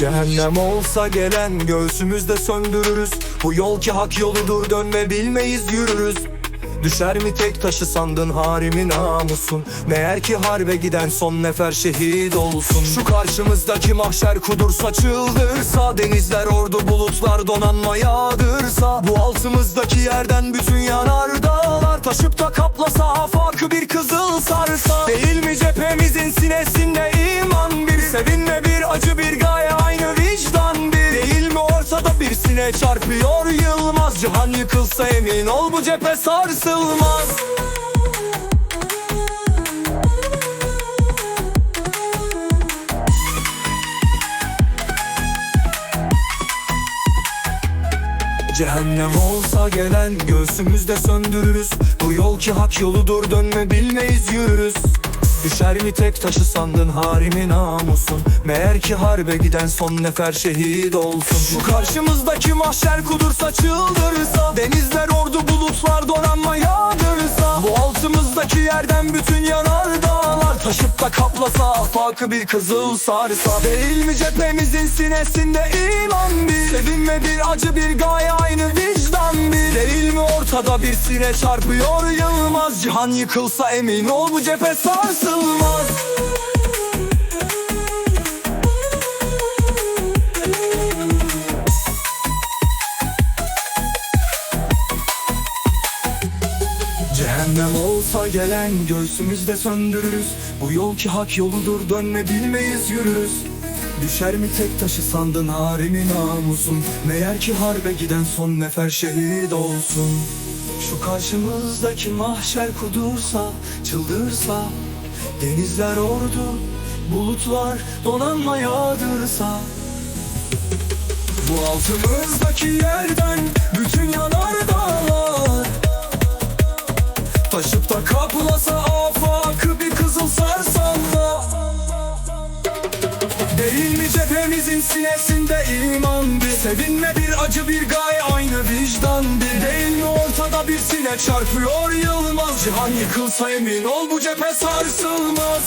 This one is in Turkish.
Cehennem olsa gelen göğsümüzde söndürürüz. Bu yol ki hak yoludur dönme bilmeyiz yürürüz. Düşer mi tek taşı sandın harimi namusun? Meğer ki harbe giden son nefer şehit olsun. Şu karşımızdaki mahşer kudursa çıldırsa Denizler ordu bulutlar donanma yağdırsa. Bu altımızdaki yerden bütün yanar dağlar Taşıp da kaplasa çarpıyor yılmaz. Cihan yıkılsa emin ol bu cephe sarsılmaz. Cehennem olsa gelen göğsümüzde söndürürüz. Bu yol ki hak yoludur dönme bilmeyiz yürürüz Düşer mi tek taşı sandın harimi namusun? Meğer ki harbe giden son nefer şehit olsun. Bu karşımızdaki mahşer kudursa çıldırsa Denizler ordu bulutlar donanma yağdırsa Bu altımızdaki yerden bütün yanar dağlar Taşıp da kaplasa afakı bir kızıl sarsa. Değil mi cephemizin sinesinde iman bir Sevinme bir acı bir gaye aynı ortada bir sine çarpıyor. Yılmaz Cihan yıkılsa emin ol bu cephe sarsılmaz. Cehennem olsa gelen göğsümüzde söndürürüz. Bu yol ki hak yoludur dönme bilmeyiz yürürüz Düşer mi tek taşı sandın harimi namusun? Meğer ki harbe giden son nefer şehit olsun. Şu karşımızdaki mahşer kudursa Çıldırsa Denizler ordu Bulutlar donanma yağdırsa. Bu altımızdaki yerden bütün yanar dağlar. Taşıp da kaplasa afakı Değil mi cephemizin sinesinde iman bir. Sevinme bir acı bir gaye aynı vicdan bir. Değil mi ortada bir sine çarpıyor yılmaz? Cihan yıkılsa emin ol bu cephe sarsılmaz